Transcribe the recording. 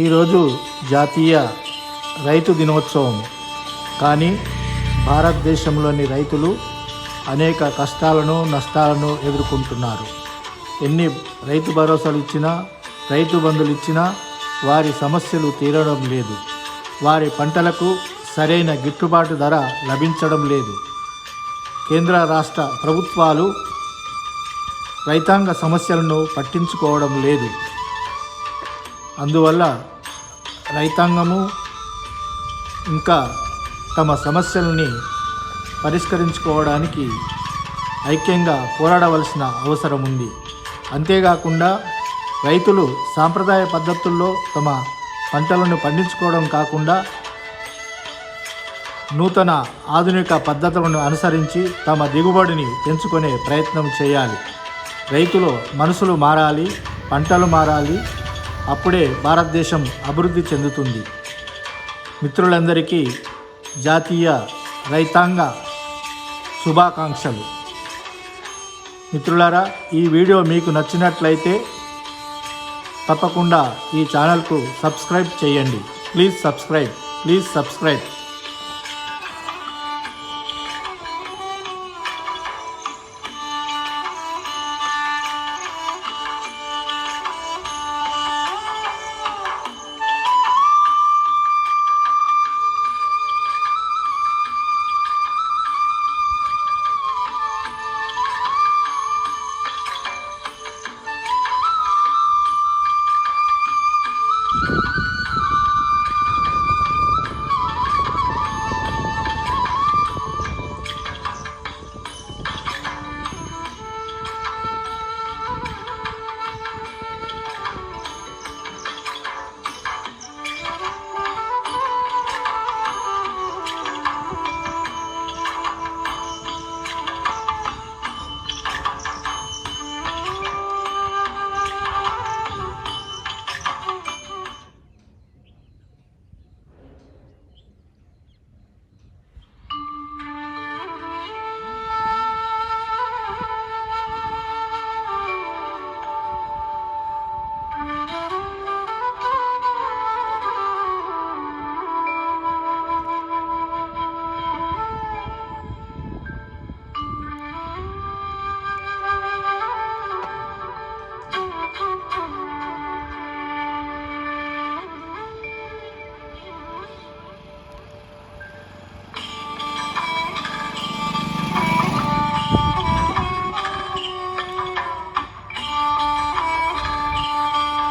ఈరోజు జాతీయ రైతు దినోత్సవం. కానీ భారతదేశంలోని రైతులు అనేక కష్టాలను నష్టాలను ఎదుర్కొంటున్నారు. ఎన్ని రైతు భరోసాలు ఇచ్చినా రైతు బంధులు ఇచ్చినా వారి సమస్యలు తీరడం లేదు. వారి పంటలకు సరైన గిట్టుబాటు ధర లభించడం లేదు. కేంద్ర రాష్ట్ర ప్రభుత్వాలు రైతాంగ సమస్యలను పట్టించుకోవడం లేదు. అందువల్ల రైతాంగము ఇంకా తమ సమస్యలని పరిష్కరించుకోవడానికి ఐక్యంగా పోరాడవలసిన అవసరం ఉంది. అంతేకాకుండా రైతులు సాంప్రదాయ పద్ధతుల్లో తమ పంటలను పండించుకోవడం కాకుండా నూతన ఆధునిక పద్ధతులను అనుసరించి తమ దిగుబడిని పెంచుకునే ప్రయత్నం చేయాలి. రైతులు మనసులు మారాలి పంటలు మారాలి అప్పుడే భారతదేశం అభివృద్ధి చెందుతుంది. మిత్రులందరికీ జాతీయ రైతాంగ శుభాకాంక్షలు. మిత్రులారా ఈ వీడియో మీకు నచ్చినట్లయితే తప్పకుండా ఈ ఛానల్కు సబ్స్క్రైబ్ చేయండి. Please subscribe please subscribe.